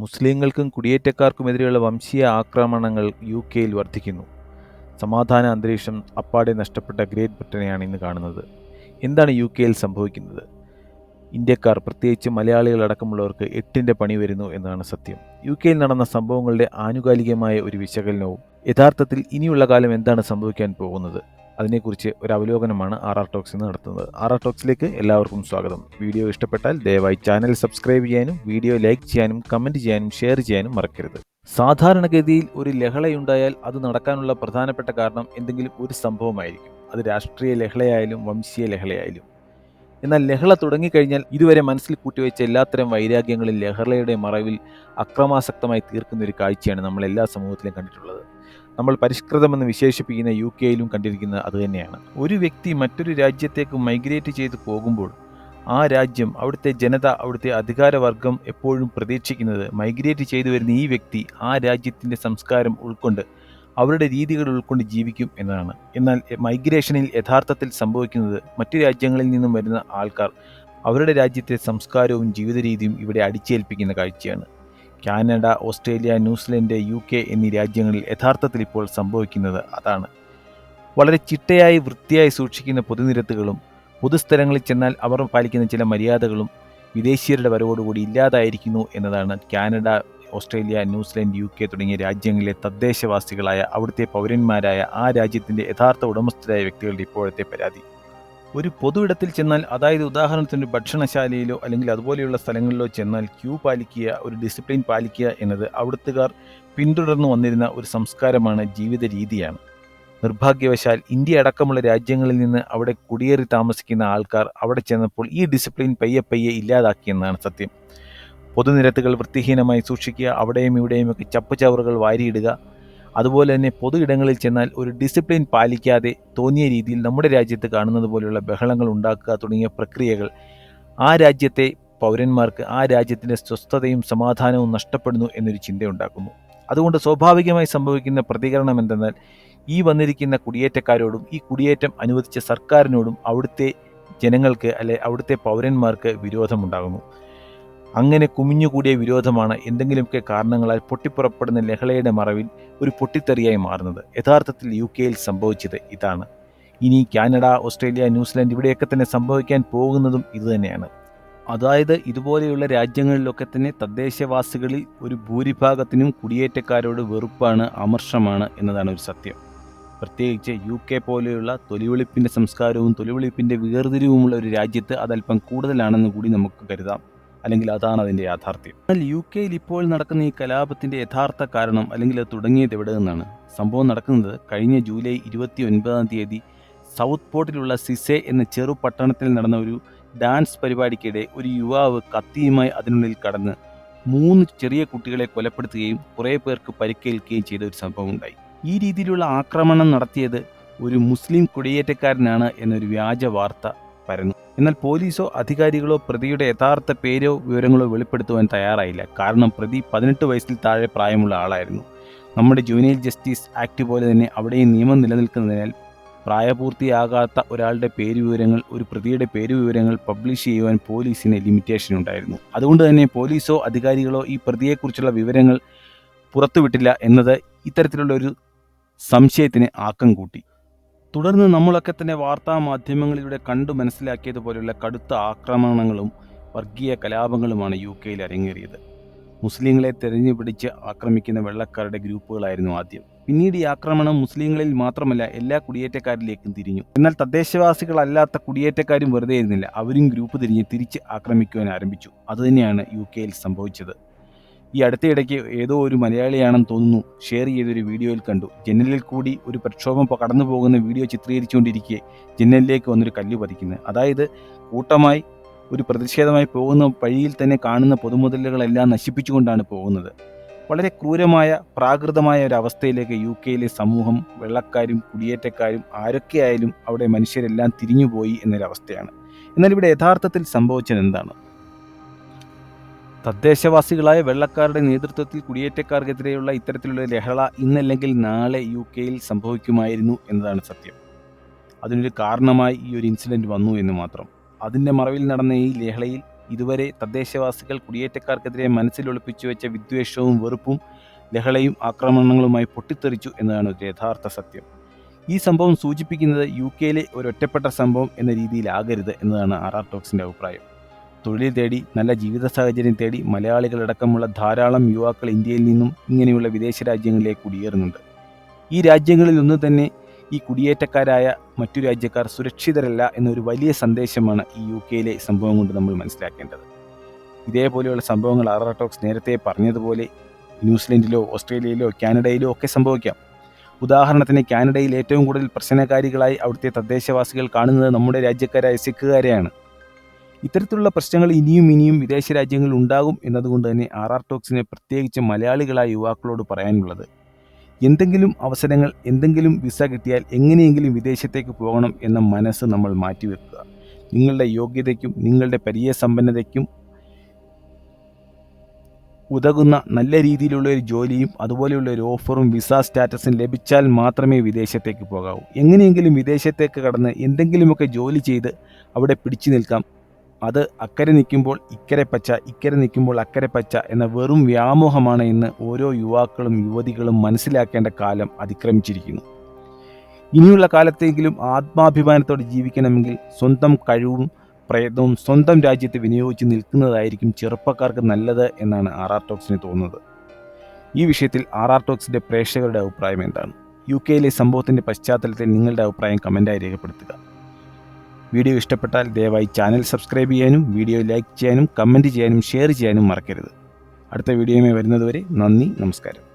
മുസ്ലിങ്ങൾക്കും കുടിയേറ്റക്കാർക്കുമെതിരെയുള്ള വംശീയ ആക്രമണങ്ങൾ യു കെയിൽ വർദ്ധിക്കുന്നു. സമാധാന അന്തരീക്ഷം അപ്പാടെ നഷ്ടപ്പെട്ട ഗ്രേറ്റ് ബ്രിട്ടനെയാണ് ഇന്ന് കാണുന്നത്. എന്താണ് യു കെയിൽ സംഭവിക്കുന്നത്? ഇന്ത്യക്കാർ പ്രത്യേകിച്ച് മലയാളികളടക്കമുള്ളവർക്ക് എട്ടിന്റെ പണി വരുന്നു എന്നതാണ് സത്യം. യു കെയിൽ നടന്ന സംഭവങ്ങളുടെ ആനുകാലികമായ ഒരു വിശകലനവും യഥാർത്ഥത്തിൽ ഇനിയുള്ള കാലം എന്താണ് സംഭവിക്കാൻ പോകുന്നത്? അതിനെക്കുറിച്ച് ഒരു അവലോകനമാണ് ആർ ആർ ടോക്സ് നടത്തുന്നത്. ആർ ആർ ടോക്സിലേക്ക് എല്ലാവർക്കും സ്വാഗതം. വീഡിയോ ഇഷ്ടപ്പെട്ടാൽ ദയവായി ചാനൽ സബ്സ്ക്രൈബ് ചെയ്യാനും വീഡിയോ ലൈക്ക് ചെയ്യാനും കമന്റ് ചെയ്യാനും ഷെയർ ചെയ്യാനും മറക്കരുത്. സാധാരണഗതിയിൽ ഒരു ലഹളയുണ്ടായാൽ അത് നടക്കാനുള്ള പ്രധാനപ്പെട്ട കാരണം എന്തെങ്കിലും ഒരു സംഭവമായിരിക്കും. അത് രാഷ്ട്രീയ ലഹളയായാലും വംശീയ ലഹളയായാലും. എന്നാൽ ലഹള തുടങ്ങിക്കഴിഞ്ഞാൽ ഇതുവരെ മനസ്സിൽ കൂട്ടിവെച്ച എല്ലാത്തരം വൈരാഗ്യങ്ങളും ലഹളയുടെ മറവിൽ അക്രമാസക്തമായി തീർക്കുന്ന ഒരു കാഴ്ചയാണ് നമ്മൾ എല്ലാ സമൂഹത്തിലും കണ്ടിട്ടുള്ളത്. നമ്മൾ പരിഷ്കൃതമെന്ന് വിശേഷിപ്പിക്കുന്ന യു കെയിലും കണ്ടിരിക്കുന്നത് അതുതന്നെയാണ് ഒരു വ്യക്തി മറ്റൊരു രാജ്യത്തേക്ക് മൈഗ്രേറ്റ് ചെയ്ത് പോകുമ്പോൾ ആ രാജ്യം അവിടുത്തെ ജനത അവിടുത്തെ അധികാരവർഗം എപ്പോഴും പ്രതീക്ഷിക്കുന്നത് മൈഗ്രേറ്റ് ചെയ്തു വരുന്ന ഈ വ്യക്തി ആ രാജ്യത്തിന്റെ സംസ്കാരം ഉൾക്കൊണ്ട് അവരുടെ രീതികൾ ഉൾക്കൊണ്ട് ജീവിക്കും എന്നതാണ്. എന്നാൽ മൈഗ്രേഷനിൽ യഥാർത്ഥത്തിൽ സംഭവിക്കുന്നത് മറ്റു രാജ്യങ്ങളിൽ നിന്നും വരുന്ന ആൾക്കാർ അവരുടെ രാജ്യത്തെ സംസ്കാരവും ജീവിത രീതിയും ഇവിടെ അടിച്ചേൽപ്പിക്കുന്ന കാഴ്ചയാണ്. Canada Australia New Zealand U K എന്നീ രാജ്യങ്ങളിൽ യഥാർത്ഥത്തിൽ ഇപ്പോൾ സംഭവിക്കുന്നത് അതാണ്. വളരെ ചിട്ടയായി വൃത്തിയായി സൂക്ഷിക്കുന്ന പൊതുനിരത്തുകളും പൊതുസ്ഥലങ്ങളിൽ ചെന്നാൽ അവർ പാലിക്കുന്ന ചില മര്യാദകളും വിദേശീയരുടെ വരവോടുകൂടി ഇല്ലാതായിരിക്കുന്നു എന്നതാണ് Canada Australia New Zealand U K തുടങ്ങിയ രാജ്യങ്ങളിലെ തദ്ദേശവാസികളായ അവിടുത്തെ പൗരന്മാരായ ആ രാജ്യത്തിന്റെ യഥാർത്ഥ ഉടമസ്ഥരായ വ്യക്തികളുടെ ഇപ്പോഴത്തെ പരാതി. ഒരു പൊതു ഇടത്തിൽ ചെന്നാൽ അതായത് ഉദാഹരണത്തിന് ഭക്ഷണശാലയിലോ അല്ലെങ്കിൽ അതുപോലെയുള്ള സ്ഥലങ്ങളിലോ ചെന്നാൽ ക്യൂ പാലിക്കുക ഒരു ഡിസിപ്ലിൻ പാലിക്കുക എന്നത് അവിടുത്തുകാർ പിന്തുടർന്നു വന്നിരുന്ന ഒരു സംസ്കാരമാണ് ജീവിത രീതിയാണ്. നിർഭാഗ്യവശാൽ ഇന്ത്യ അടക്കമുള്ള രാജ്യങ്ങളിൽ നിന്ന് അവിടെ കുടിയേറി താമസിക്കുന്ന ആൾക്കാർ അവിടെ ചെന്നപ്പോൾ ഈ ഡിസിപ്ലിൻ പയ്യെ പയ്യെ ഇല്ലാതാക്കിയെന്നാണ് സത്യം. പൊതുനിരത്തുകൾ വൃത്തിഹീനമായി സൂക്ഷിക്കുക അവിടെയും ഇവിടെയും ഒക്കെ ചപ്പുചവറുകൾ വാരിയിടുക അതുപോലെ തന്നെ പൊതു ഇടങ്ങളിൽ ചെന്നാൽ ഒരു ഡിസിപ്ലിൻ പാലിക്കാതെ തോന്നിയ രീതിയിൽ നമ്മുടെ രാജ്യത്ത് കാണുന്നത് പോലെയുള്ള ബഹളങ്ങൾ ഉണ്ടാക്കുക തുടങ്ങിയ പ്രക്രിയകൾ ആ രാജ്യത്തെ പൗരന്മാർക്ക് ആ രാജ്യത്തിന്റെ സ്വസ്ഥതയും സമാധാനവും നഷ്ടപ്പെടുന്നു എന്നൊരു ചിന്തയുണ്ടാക്കുന്നു. അതുകൊണ്ട് സ്വാഭാവികമായി സംഭവിക്കുന്ന പ്രതികരണം എന്തെന്നാൽ ഈ വന്നിരിക്കുന്ന കുടിയേറ്റക്കാരോടും ഈ കുടിയേറ്റം അനുവദിച്ച സർക്കാരിനോടും അവിടുത്തെ ജനങ്ങൾക്ക് അല്ലെ അവിടുത്തെ പൗരന്മാർക്ക് വിരോധമുണ്ടാകുന്നു. അങ്ങനെ കുമിഞ്ഞുകൂടിയ വിരോധമാണ് എന്തെങ്കിലുമൊക്കെ കാരണങ്ങളാൽ പൊട്ടിപ്പുറപ്പെടുന്ന ലഹളയുടെ മറവിൽ ഒരു പൊട്ടിത്തെറിയായി മാറുന്നത്. യഥാർത്ഥത്തിൽ യു കെയിൽ സംഭവിച്ചത് ഇതാണ്. ഇനി കാനഡ ഓസ്ട്രേലിയ ന്യൂസിലാൻഡ് ഇവിടെയൊക്കെ തന്നെ സംഭവിക്കാൻ പോകുന്നതും ഇതുതന്നെയാണ്. അതായത് ഇതുപോലെയുള്ള രാജ്യങ്ങളിലൊക്കെ തന്നെ തദ്ദേശവാസികളിൽ ഒരു ഭൂരിഭാഗത്തിനും കുടിയേറ്റക്കാരോട് വെറുപ്പാണ് അമർഷമാണ് എന്നതാണ് ഒരു സത്യം. പ്രത്യേകിച്ച് യു കെ പോലെയുള്ള തൊലിവെളിപ്പിന്റെ സംസ്കാരവും തൊലിവെളിപ്പിന്റെ വേർതിരിവുമുള്ള ഒരു രാജ്യത്ത് അതല്പം കൂടുതലാണെന്ന് കൂടി നമുക്ക് കരുതാം. അല്ലെങ്കിൽ അതാണ് അതിന്റെ യാഥാർത്ഥ്യം. എന്നാൽ യു കെയിൽ ഇപ്പോൾ നടക്കുന്ന ഈ കലാപത്തിന്റെ യഥാർത്ഥ കാരണം അല്ലെങ്കിൽ അത് തുടങ്ങിയത് എവിടെ നിന്നാണ്? സംഭവം നടക്കുന്നത് കഴിഞ്ഞ ജൂലൈ ഇരുപത്തി ഒൻപതാം തീയതി സൗത്ത് പോർട്ടിലുള്ള സിസെ എന്ന ചെറു പട്ടണത്തിൽ നടന്ന ഒരു ഡാൻസ് പരിപാടിക്കിടെ ഒരു യുവാവ് കത്തിയുമായി അതിനുള്ളിൽ കടന്ന് മൂന്ന് ചെറിയ കുട്ടികളെ കൊലപ്പെടുത്തുകയും കുറേ പേർക്ക് പരിക്കേൽക്കുകയും ചെയ്ത ഒരു സംഭവം ഉണ്ടായി. ഈ രീതിയിലുള്ള ആക്രമണം നടത്തിയത് ഒരു മുസ്ലിം കുടിയേറ്റക്കാരനാണ് എന്നൊരു വ്യാജ വാർത്ത പരന്നു എന്നാൽ പോലീസോ അധികാരികളോ പ്രതിയുടെ യഥാർത്ഥ പേരോ വിവരങ്ങളോ വെളിപ്പെടുത്തുവാൻ തയ്യാറായില്ല. കാരണം പ്രതി പതിനെട്ട് വയസ്സിൽ താഴെ പ്രായമുള്ള ആളായിരുന്നു. നമ്മുടെ ജൂനിയൽ ജസ്റ്റിസ് ആക്ട് പോലെ തന്നെ അവിടെയും നിയമം നിലനിൽക്കുന്നതിനാൽ പ്രായപൂർത്തിയാകാത്ത ഒരാളുടെ പേര് വിവരങ്ങൾ ഒരു പ്രതിയുടെ പേര് വിവരങ്ങൾ പബ്ലിഷ് ചെയ്യുവാൻ പോലീസിന് ലിമിറ്റേഷൻ ഉണ്ടായിരുന്നു. അതുകൊണ്ട് തന്നെ പോലീസോ അധികാരികളോ ഈ പ്രതിയെക്കുറിച്ചുള്ള വിവരങ്ങൾ പുറത്തുവിട്ടില്ല എന്നത് ഇത്തരത്തിലുള്ള ഒരു സംശയത്തിന് ആക്കം കൂട്ടി. തുടർന്ന് നമ്മളൊക്കെ തന്നെ വാർത്താ മാധ്യമങ്ങളിലൂടെ കണ്ടു മനസ്സിലാക്കിയതുപോലെയുള്ള കടുത്ത ആക്രമണങ്ങളും വർഗീയ കലാപങ്ങളുമാണ് യു കെയിൽ അരങ്ങേറിയത്. മുസ്ലിങ്ങളെ തെരഞ്ഞു പിടിച്ച് ആക്രമിക്കുന്ന വെള്ളക്കാരുടെ ഗ്രൂപ്പുകളായിരുന്നു ആദ്യം. പിന്നീട് ഈ ആക്രമണം മുസ്ലിങ്ങളിൽ മാത്രമല്ല എല്ലാ കുടിയേറ്റക്കാരിലേക്കും തിരിഞ്ഞു. എന്നാൽ തദ്ദേശവാസികളല്ലാത്ത കുടിയേറ്റക്കാരും വെറുതെ ഇരുന്നില്ല അവരും ഗ്രൂപ്പ് തിരിഞ്ഞ് തിരിച്ച് ആക്രമിക്കുവാൻ ആരംഭിച്ചു. അതുതന്നെയാണ് യു കെയിൽ സംഭവിച്ചത്. ഈ അടുത്തയിടയ്ക്ക് ഏതോ ഒരു മലയാളിയാണെന്ന് തോന്നുന്നു ഷെയർ ചെയ്തൊരു വീഡിയോയിൽ കണ്ടു. ജനലിൽ കൂടി ഒരു പ്രക്ഷോഭം കടന്നു പോകുന്ന വീഡിയോ ചിത്രീകരിച്ചുകൊണ്ടിരിക്കെ ജനലിലേക്ക് വന്നൊരു കല്ല് പതിക്കുന്നത് അതായത് കൂട്ടമായി ഒരു പ്രതിഷേധമായി പോകുന്ന വഴിയിൽ തന്നെ കാണുന്ന പൊതുമുതലുകളെല്ലാം നശിപ്പിച്ചുകൊണ്ടാണ് പോകുന്നത്. വളരെ ക്രൂരമായ പ്രാകൃതമായ ഒരു അവസ്ഥയിലേക്ക് യു കെയിലെ സമൂഹം വെള്ളക്കാരും കുടിയേറ്റക്കാരും ആരൊക്കെയായാലും അവിടെ മനുഷ്യരെല്ലാം തിരിഞ്ഞുപോയി എന്നൊരവസ്ഥയാണ്. എന്നാൽ ഇവിടെ യഥാർത്ഥത്തിൽ സംഭവിച്ചത് എന്താണ്? തദ്ദേശവാസികളായ വെള്ളക്കാരുടെ നേതൃത്വത്തിൽ കുടിയേറ്റക്കാർക്കെതിരെയുള്ള ഇത്തരത്തിലുള്ള ലഹള ഇന്നല്ലെങ്കിൽ നാളെ യു കെയിൽ സംഭവിക്കുമായിരുന്നു എന്നതാണ് സത്യം. അതിനൊരു കാരണമായി ഈ ഒരു ഇൻസിഡന്റ് വന്നു എന്ന് മാത്രം. അതിന്റെ മറവിൽ നടന്ന ഈ ലഹളയിൽ ഇതുവരെ തദ്ദേശവാസികൾ കുടിയേറ്റക്കാർക്കെതിരെ മനസ്സിൽ ഒളിപ്പിച്ചു വെച്ച വിദ്വേഷവും വെറുപ്പും ലഹളയും ആക്രമണങ്ങളുമായി പൊട്ടിത്തെറിച്ചു എന്നതാണ് ഒരു യഥാർത്ഥ സത്യം. ഈ സംഭവം സൂചിപ്പിക്കുന്നത് യു കെയിലെ ഒരു ഒറ്റപ്പെട്ട സംഭവം എന്ന രീതിയിലാകരുത് എന്നതാണ് ആർ ആർ ടോക്സിന്റെ അഭിപ്രായം. തൊഴിൽ തേടി നല്ല ജീവിത സാഹചര്യം തേടി മലയാളികളടക്കമുള്ള ധാരാളം യുവാക്കൾ ഇന്ത്യയിൽ നിന്നും ഇങ്ങനെയുള്ള വിദേശ രാജ്യങ്ങളിലേക്ക് കുടിയേറുന്നുണ്ട്. ഈ രാജ്യങ്ങളിൽ ഒന്ന് തന്നെ ഈ കുടിയേറ്റക്കാരായ മറ്റു രാജ്യക്കാർ സുരക്ഷിതരല്ല എന്നൊരു വലിയ സന്ദേശമാണ് ഈ യു കെയിലെ സംഭവം കൊണ്ട് നമ്മൾ മനസ്സിലാക്കേണ്ടത്. ഇതേപോലെയുള്ള സംഭവങ്ങൾ ആർ ആർ ടോക്സ് നേരത്തെ പറഞ്ഞതുപോലെ ന്യൂസിലൻഡിലോ ഓസ്ട്രേലിയയിലോ കാനഡയിലോ ഒക്കെ സംഭവിക്കാം. ഉദാഹരണത്തിന് കാനഡയിൽ ഏറ്റവും കൂടുതൽ പ്രശ്നകാരികളായി അവിടുത്തെ തദ്ദേശവാസികൾ കാണുന്നത് നമ്മുടെ രാജ്യക്കാരായ സിഖുകാരെയാണ്. ഇത്തരത്തിലുള്ള പ്രശ്നങ്ങൾ ഇനിയും ഇനിയും വിദേശ രാജ്യങ്ങളിൽ ഉണ്ടാകും എന്നതുകൊണ്ട് തന്നെ ആർ ആർ ടോക്സിനെ പ്രത്യേകിച്ച് മലയാളികളായ യുവാക്കളോട് പറയാനുള്ളത്. എന്തെങ്കിലും അവസരങ്ങൾ എന്തെങ്കിലും വിസ കിട്ടിയാൽ എങ്ങനെയെങ്കിലും വിദേശത്തേക്ക് പോകണം എന്ന മനസ്സ് നമ്മൾ മാറ്റിവെക്കുക. നിങ്ങളുടെ യോഗ്യതയ്ക്കും നിങ്ങളുടെ പരിചയസമ്പന്നതയ്ക്കും ഉതകുന്ന നല്ല രീതിയിലുള്ള ഒരു ജോലിയും അതുപോലെയുള്ള ഒരു ഓഫറും വിസ സ്റ്റാറ്റസും ലഭിച്ചാൽ മാത്രമേ വിദേശത്തേക്ക് പോകാവൂ. എങ്ങനെയെങ്കിലും വിദേശത്തേക്ക് കടന്ന് എന്തെങ്കിലുമൊക്കെ ജോലി ചെയ്ത് അവിടെ പിടിച്ചു നിൽക്കാം. അത് അക്കരെ നിൽക്കുമ്പോൾ ഇക്കരെ പച്ച ഇക്കരെ നിൽക്കുമ്പോൾ അക്കരെ പച്ച എന്ന വെറും വ്യാമോഹമാണ് ഇന്ന് ഓരോ യുവാക്കളും യുവതികളും മനസ്സിലാക്കേണ്ട കാലം അതിക്രമിച്ചിരിക്കുന്നു. ഇനിയുള്ള കാലത്തെങ്കിലും ആത്മാഭിമാനത്തോടെ ജീവിക്കണമെങ്കിൽ സ്വന്തം കഴിവും പ്രയത്നവും സ്വന്തം രാജ്യത്ത് വിനിയോഗിച്ച് നിൽക്കുന്നതായിരിക്കും ചെറുപ്പക്കാർക്ക് നല്ലത് എന്നാണ് ആർ ആർ ടോക്സിന് തോന്നുന്നത്. ഈ വിഷയത്തിൽ ആർ ആർ ടോക്സിന്റെ പ്രേക്ഷകരുടെ അഭിപ്രായം എന്താണ്? യു കെയിലെ സംഭവത്തിന്റെ പശ്ചാത്തലത്തിൽ നിങ്ങളുടെ അഭിപ്രായം കമന്റായി രേഖപ്പെടുത്തുക. വീഡിയോ ഇഷ്ടപ്പെട്ടാൽ ദയവായി ചാനൽ സബ്സ്ക്രൈബ് ചെയ്യാനും വീഡിയോ ലൈക്ക് ചെയ്യാനും കമന്റ് ചെയ്യാനും ഷെയർ ചെയ്യാനും മറക്കരുത്. അടുത്ത വീഡിയോയുമായി വരുന്നതുവരെ നന്ദി നമസ്കാരം.